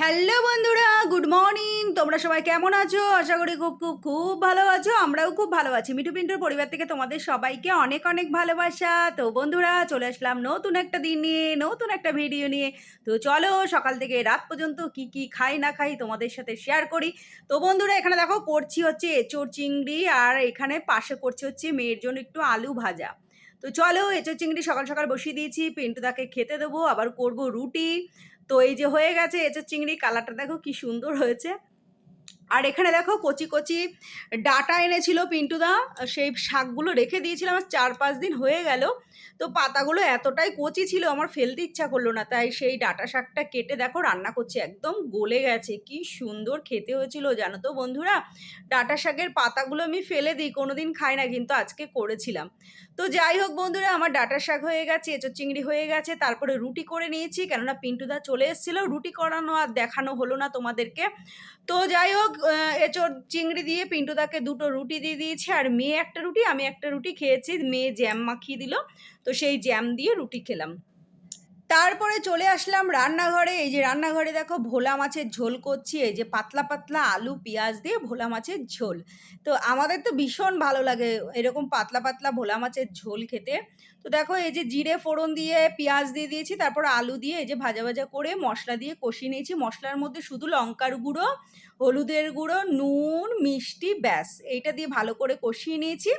Hello বন্ধুরা, good morning. তোমরা সবাই কেমন আছো? আশা করি খুব খুব খুব ভালো আছো। আমরাও খুব ভালো আছি। মিঠু পিন্টুর পরিবার থেকে তোমাদের সবাইকে অনেক অনেক ভালোবাসা। তো বন্ধুরা, চলে আসলাম নতুন একটা দিন নিয়ে, নতুন একটা ভিডিও নিয়ে। তো চলো, সকাল থেকে রাত পর্যন্ত কি কি খাই, না খাই তোমাদের সাথে শেয়ার করি। তো বন্ধুরা, এখানে দেখো, করছি হচ্ছে এঁচোড় চিংড়ি আর এখানে পাশে করছি হচ্ছে মেয়ের জন্য একটু আলু ভাজা। তো চলো, এঁচোড় চিংড়ি সকাল সকাল বসিয়ে দিয়েছি। পিন্টুদাকে খেতে দেবো, আবার করব রুটি। তো এই যে হয়ে গেছে এঁচোর চিংড়ি কালারটা দেখো কি সুন্দর হয়েছে। আর এখানে দেখো কচি কচি ডাটা এনেছিল পিন্টুদা সেই শাকগুলো রেখে দিয়েছিলাম আমার চার পাঁচ দিন হয়ে গেল। তো পাতাগুলো এতটাই কচি ছিল, আমার ফেলতে ইচ্ছা করল না। তাই সেই ডাটা শাকটা কেটে দেখো রান্না করছি, একদম গলে গেছে। কি সুন্দর খেতে হয়েছিল জানো তো বন্ধুরা? ডাটা শাকের পাতাগুলো আমি ফেলে দিই, কোনোদিন খাই না, কিন্তু আজকে করেছিলাম। তো যাই হোক বন্ধুরা, আমার ডাটা শাক হয়ে গেছে এঁচোর চিংড়ি হয়ে গেছে, তারপরে রুটি করে নিয়েছি। কেননা পিন্টুদা চলে এসেছিল, রুটি করানো আর দেখানো হলো না তোমাদেরকে। তো যাই হোক এঁচোড় চিংড়ি দিয়ে পিন্টু পিন্টুদাকে দুটো রুটি দিয়ে দিয়েছি, আর মেয়ে একটা রুটি, আমি একটা রুটি খেয়েছি, মেয়ে জ্যাম মাখিয়ে দিল, তো সেই জ্যাম দিয়ে রুটি খেলাম। তারপরে চলে আসলাম রান্নাঘরে, এই যে রান্নাঘরে দেখো ভোলা মাছের ঝোল করছি, এই যে পাতলা পাতলা আলু, পেঁয়াজ দিয়ে ভোলা মাছের ঝোল। তো আমাদের তো ভীষণ ভালো লাগে এরকম পাতলা পাতলা ভোলা মাছের ঝোল খেতে। তো দেখো এই যে জিরে ফোড়ন দিয়ে পেঁয়াজ দিয়ে দিয়েছি, তারপর আলু দিয়ে এই যে ভাজা ভাজা করে মশলা দিয়ে কষিয়ে নিয়েছি, মশলার মধ্যে শুধু লঙ্কার গুঁড়ো হলুদের গুঁড়ো, নুন, মিষ্টি, ব্যাস। এইটা দিয়ে ভালো করে কষিয়ে নিয়েছি।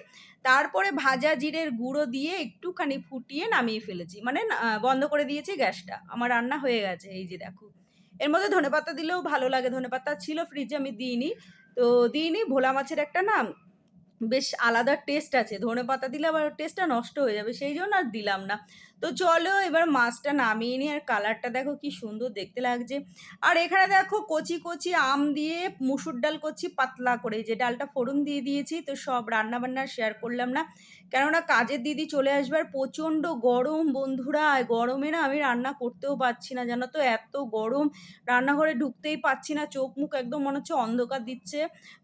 তারপরে ভাজা জিরের গুঁড়ো দিয়ে একটুখানি ফুটিয়ে নামিয়ে ফেলেছি। মানে বন্ধ করে দিয়েছি গ্যাসটা। আমার রান্না হয়ে গেছে, এই যে দেখো। এর মধ্যে ধনেপাতা দিলেও ভালো লাগে। ধনেপাতা ছিল ফ্রিজে আমি দিইনি। তো দিইনি, ভোলা মাছের একটা না বেশ আলাদা টেস্ট আছে। ধনে পাতা দিলে আবার টেস্টটা নষ্ট হয়ে যাবে, সেই জন্য আর দিলাম না। তো চলো এবার মাছটা নামিয়ে নিই আর কালারটা দেখো কি সুন্দর দেখতে লাগছে। আর এখানে দেখো কচি কচি আম দিয়ে মুসুর ডাল করছি পাতলা করে। যে ডালটা ফোড়ন দিয়ে দিয়েছি, তো সব রান্না বান্না শেয়ার করলাম না। কেননা কাজের দিদি চলে আসবে আর প্রচণ্ড গরম বন্ধুরা গরমে না আমি রান্না করতেও পারছি না, জানো তো? এত গরম, রান্নাঘরে ঢুকতেই পাচ্ছি না, চোখ মুখ একদম মনে হচ্ছে অন্ধকার দিচ্ছে।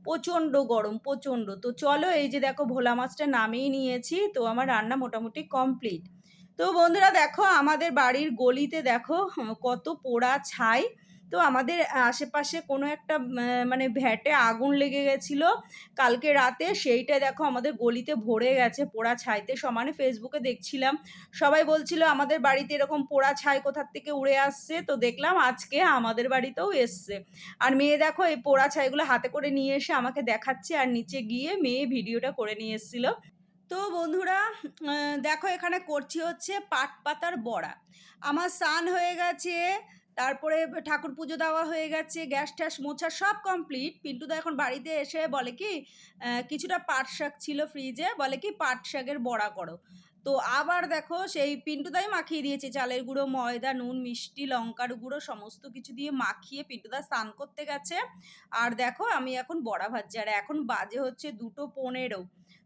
প্রচণ্ড গরম, প্রচণ্ড। তো চলো এই যে দেখো ভোলা মাছটা নামিয়ে নিয়েছি, তো আমার রান্না মোটামুটি কমপ্লিট। তো বন্ধুরা দেখো, আমাদের বাড়ির গলিতে দেখো, কত পোড়া ছাই। তো আমাদের আশেপাশে কোনো একটা মানে ভ্যাটে আগুন লেগে গেছিল কালকে রাতে। সেইটা দেখো আমাদের গলিতে ভরে গেছে পোড়া ছাইতে। সমানে ফেসবুকে দেখছিলাম। সবাই বলছিল, আমাদের বাড়িতে এরকম পোড়া ছাই কোথার থেকে উড়ে আসছে? তো দেখলাম আজকে আমাদের বাড়িতেও এসছে। আর মেয়ে দেখো, এই পোড়া ছাইগুলো হাতে করে নিয়ে এসে আমাকে দেখাচ্ছে আর নিচে গিয়ে মেয়ে ভিডিওটা করে নিয়ে এসেছিল। তো বন্ধুরা দেখো এখানে করছি হচ্ছে পাট পাতার বড়া। আমার সান হয়ে গেছে। তারপরে ঠাকুর পুজো দেওয়া হয়ে গেছে, গ্যাস ট্যাস মোছা সব কমপ্লিট পিন্টুদা এখন বাড়িতে এসে বলে কি কিছুটা পাট শাক ছিল ফ্রিজে বলে কি, পাট শাকের বড়া করো। তো আবার দেখো সেই পিন্টুদাই মাখিয়ে দিয়েছে, চালের গুঁড়ো, ময়দা, নুন, মিষ্টি, লঙ্কার গুঁড়ো, সমস্ত কিছু দিয়ে মাখিয়ে পিন্টুদা স্নান করতে গেছে। আর দেখো আমি এখন বড়া ভাজছি, আর এখন বাজে হচ্ছে দুটো পনেরো।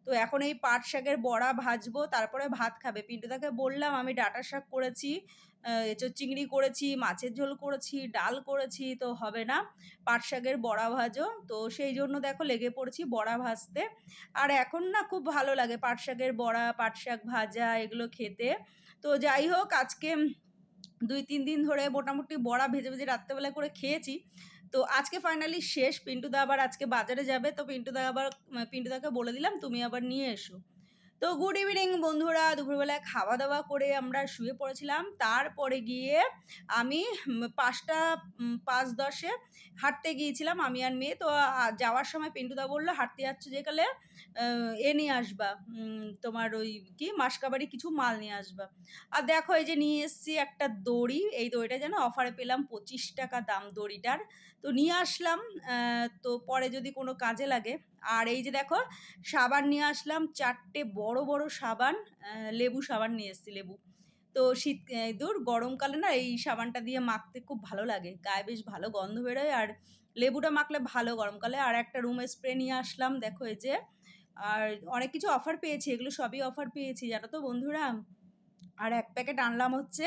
তো এখন এই পাট শাকের বড়া ভাজবো, তারপরে ভাত খাবে। পিন্টুদাকে বললাম, আমি ডাটা শাক করেছি চিংড়ি করেছি, মাছের ঝোল করেছি, ডাল করেছি, তো হবে না। পাট শাকের বড়া ভাজো, তো সেই জন্য দেখো লেগে পড়েছি বড়া ভাজতে। আর এখন না খুব ভালো লাগে পাট শাকের বড়া, পাট শাক ভাজা, এগুলো খেতে। তো যাই হোক, আজকে দুই তিন দিন ধরে মোটামুটি বড়া ভেজে ভেজে রাত্রেবেলা করে খেয়েছি। তো আজকে ফাইনালি শেষ, পিন্টুদা আবার আজকে বাজারে যাবে, তো পিন্টুদা আবার, পিন্টুদাকে বলে দিলাম, তুমি আবার নিয়ে এসো। তো গুড ইভিনিং বন্ধুরা। দুপুরবেলায় খাওয়া দাওয়া করে আমরা শুয়ে পড়েছিলাম। তারপরে গিয়ে আমি পাঁচটা পাঁচ দশে হাঁটতে গিয়েছিলাম আমি আর মেয়ে। তো যাওয়ার সময় পিন্টুদা বলল, হাঁটতে যাচ্ছ যেকালে এ নিয়ে আসবা। তোমার ওই কি মাসকাবাড়ি কিছু মাল নিয়ে আসবা। আর দেখো এই যে নিয়ে এসেছি একটা দড়ি। এই দড়িটা যেন অফারে পেলাম পঁচিশ টাকা দাম দড়িটার। তো নিয়ে আসলাম তো পরে যদি কোনো কাজে লাগে। আর এই যে দেখো, সাবান নিয়ে আসলাম, চারটে বড় বড় সাবান লেবু সাবান নিয়ে এসেছি, লেবু। তো শীত দূর গরমকালে না, এই সাবানটা দিয়ে মাখতে খুব ভালো লাগে। গায়ে বেশ ভালো গন্ধ বেরোয়, আর লেবুটা মাখলে ভালো গরমকালে। আর একটা রুম স্প্রে নিয়ে আসলাম, দেখো এই যে। আর অনেক কিছু অফার পেয়েছি, এগুলো সবই অফার পেয়েছি, জানো তো বন্ধুরা? আর এক প্যাকেট আনলাম হচ্ছে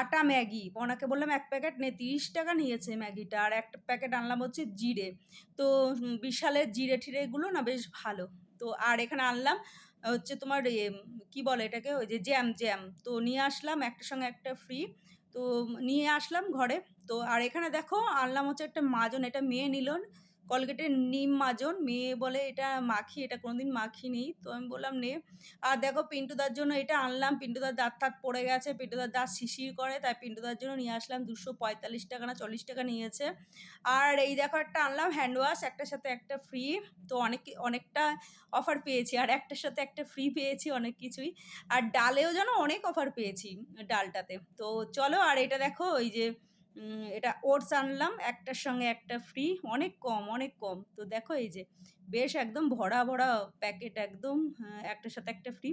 আটা ম্যাগি। ওনাকে বললাম, এক প্যাকেট নে, তিরিশ টাকা নিয়েছে ম্যাগিটা। আর একটা প্যাকেট আনলাম হচ্ছে জিরে। তো বিশালের জিরে ঠিরেগুলো না বেশ ভালো। তো, আর এখানে আনলাম হচ্ছে তোমার কি বলে এটাকে, ওই যে জ্যাম জ্যাম। তো, নিয়ে আসলাম, একটার সঙ্গে একটা ফ্রি তো, নিয়ে আসলাম ঘরে। তো, আর এখানে দেখো, আনলাম হচ্ছে একটা মাজন, এটা মেয়ে নিল কলগেটের নিম মাজন, মেয়ে বলে এটা মাখি, এটা কোনোদিন মাখিনি তো আমি বললাম, নে। আর দেখো, পিন্টুদার জন্য এটা আনলাম। পিন্টুদার দাঁত টাত পড়ে গেছে, পিন্টুদার দাঁত শিশির করে, তাই পিন্টুদার জন্য নিয়ে আসলাম দুশো পঁয়তাল্লিশ টাকা না চল্লিশ টাকা নিয়েছে। আর এই দেখো, একটা আনলাম হ্যান্ড ওয়াশ, একটার সাথে একটা ফ্রি। তো অনেক, অনেকটা অফার পেয়েছি, আর একটার সাথে একটা ফ্রি পেয়েছি অনেক কিছুই। আর ডালেও যেন অনেক অফার পেয়েছি ডালটাতে। তো চলো, আর এটা দেখো, ওই যে এটা ওটস আনলাম, একটার সঙ্গে একটা ফ্রি অনেক কম অনেক কম। তো দেখো এই যে বেশ একদম ভরা ভরা প্যাকেট একদম হ্যাঁ, একটার সাথে একটা ফ্রি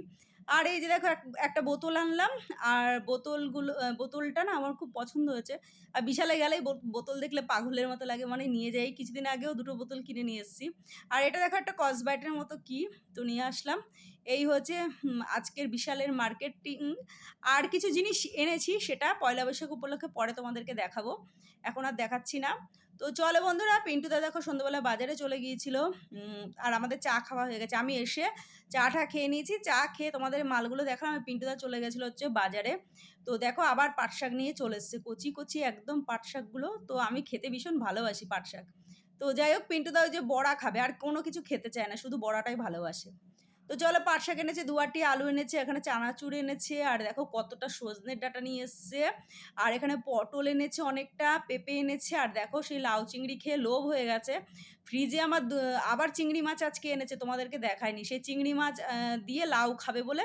আর এই যে দেখো একটা বোতল আনলাম আর বোতলগুলো বোতলটা না আমার খুব পছন্দ হয়েছে। আর বিশালে গেলেই বোতল দেখলে পাগলের মতো লাগে মানে নিয়ে যাই। কিছুদিন আগেও দুটো বোতল কিনে নিয়ে এসেছি। আর এটা দেখো একটা কসবাইটের মতো কি তো নিয়ে আসলাম। এই হচ্ছে আজকের বিশালের মার্কেটিং আর কিছু জিনিস এনেছি সেটা পয়লা বৈশাখ উপলক্ষে পরে তোমাদেরকে দেখাবো। এখন আর দেখাচ্ছি না। তো চলো বন্ধুরা পিন্টুদা দেখো সন্ধ্যাবেলা বাজারে চলে গিয়েছিল। আর আমাদের চা খাওয়া হয়ে গেছে। আমি এসে চাটা খেয়ে নিয়েছি। চা খেয়ে তোমাদের মালগুলো দেখলাম। পিন্টুদা চলে গেছিল হচ্ছে বাজারে। তো দেখো আবার পাট শাক নিয়ে চলে এসছে। কচি কচি একদম পাট শাকগুলো। তো আমি খেতে ভীষণ ভালোবাসি পাট শাক। তো যাই হোক পিন্টুদা ওই যে বড়া খাবে। আর কোনো কিছু খেতে চায় না। শুধু বড়াটাই ভালোবাসে। তো চলো পাট শাক এনেছে দুয়ারটি আলু এনেছে, এখানে চানাচুর এনেছে, আর দেখো কতটা সজনের ডাটা নিয়ে এসছে। আর এখানে পটল এনেছে অনেকটা, পেঁপে এনেছে, আর দেখো সেই লাউ চিংড়ি খেয়ে লোভ হয়ে গেছে। ফ্রিজে আমার আবার চিংড়ি মাছ আজকে এনেছে, তোমাদেরকে দেখায়নি সেই চিংড়ি মাছ দিয়ে লাউ খাবে বলে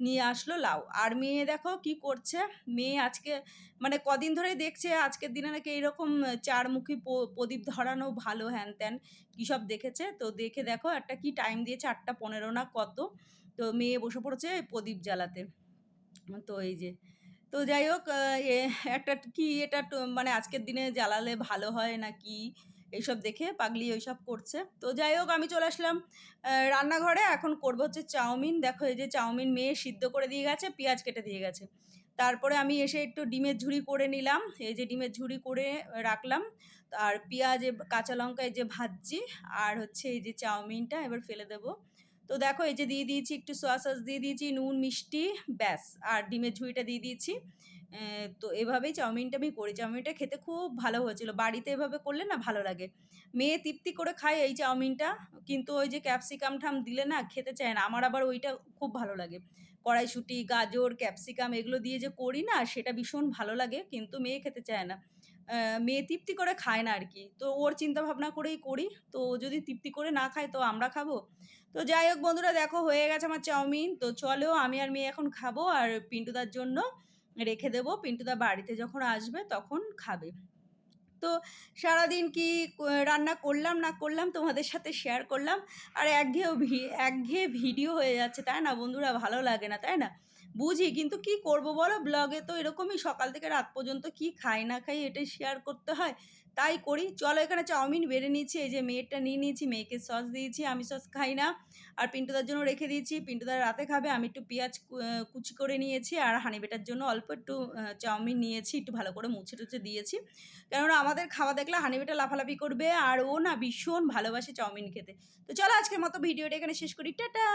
নিয়ে আসলো, লাউ। আর মেয়ে দেখো কি করছে? মেয়ে আজকে মানে কদিন ধরে দেখছে, আজকের দিনে নাকি এইরকম চারমুখী প্রদীপ ধরানো ভালো হ্যান ত্যান কী সব দেখেছে? তো দেখে দেখো একটা কি টাইম দিয়েছে, আটটা পনেরো না কত? তো মেয়ে বসে পড়েছে প্রদীপ জ্বালাতে। তো এই যে, তো যাই হোক একটা কি এটা মানে আজকের দিনে জ্বালালে ভালো হয় না কি? এইসব দেখে পাগলি ওইসব করছে। তো যাই হোক, আমি চলে আসলাম রান্নাঘরে। এখন করব হচ্ছে চাউমিন। দেখো এই যে চাউমিন মেয়ে সিদ্ধ করে দিয়ে গেছে, পেঁয়াজ কেটে দিয়ে গেছে। তারপরে আমি এসে একটু ডিমের ঝুড়ি করে নিলাম। এই যে ডিমের ঝুড়ি করে রাখলাম। আর পেঁয়াজ কাঁচা লঙ্কা এই যে ভাজছি। আর হচ্ছে এই যে চাউমিনটা এবার ফেলে দেবো। তো দেখো এই যে দিয়ে দিয়েছি, একটু সোয়া সস দিয়ে দিয়েছি, নুন, মিষ্টি, ব্যাস। আর ডিমের ঝুড়িটা দিয়ে দিয়েছি। তো এভাবেই চাউমিনটা আমি করি। চাউমিনটা খেতে খুব ভালো হয়েছিল। বাড়িতে এভাবে করলে না ভালো লাগে। মেয়ে তৃপ্তি করে খায় এই চাউমিনটা। কিন্তু ওই যে ক্যাপসিকাম ঠাম দিলে না খেতে চায় না। আমার আবার ওইটা খুব ভালো লাগে। কড়াইশুঁটি, গাজর, ক্যাপসিকাম এগুলো দিয়ে যে করি না, সেটা ভীষণ ভালো লাগে। কিন্তু মেয়ে খেতে চায় না। মেয়ে তৃপ্তি করে খায় না আর কি। তো ওর চিন্তা ভাবনা করেই করি। তো যদি তৃপ্তি করে না খায়, তো আমরা খাব। তো যাই হোক বন্ধুরা, দেখো হয়ে গেছে আমার চাউমিন। তো চলো আমি আর মেয়ে এখন খাব। আর পিন্টুদার জন্য রেখে দেবো। পিন্টুদা বাড়িতে যখন আসবে তখন খাবে। তো সারাদিন কি রান্না করলাম না করলাম তোমাদের সাথে শেয়ার করলাম? আর একঘেয়েও একঘেয়ে ভিডিও হয়ে যাচ্ছে, তাই না বন্ধুরা? ভালো লাগে না, তাই না? বুঝি, কিন্তু কি করব বলো? ব্লগে তো এরকমই সকাল থেকে রাত পর্যন্ত কি খাই না খাই এটাই শেয়ার করতে হয়। তাই করি। চলো এখানে চাউমিন বেড়ে নিয়েছি, এই যে মেয়েরটা নিয়ে নিয়েছি, মেয়েকে সস দিয়েছি, আমি সস খাই না। আর পিন্টুদার জন্য রেখে দিয়েছি পিন্টুদার রাতে খাবে, আমি একটু পেঁয়াজ কুচি করে নিয়েছি, আর হানি বেটার জন্য অল্প একটু চাউমিন নিয়েছি, একটু ভালো করে মুছে টুছে দিয়েছি। কেননা আমাদের খাওয়া দেখলে হানি বেটা লাফালাফি করবে, আর ও না ভীষণ ভালোবাসে চাউমিন খেতে। তো চলো আজকের মতো ভিডিওটা এখানে শেষ করি, টাটা!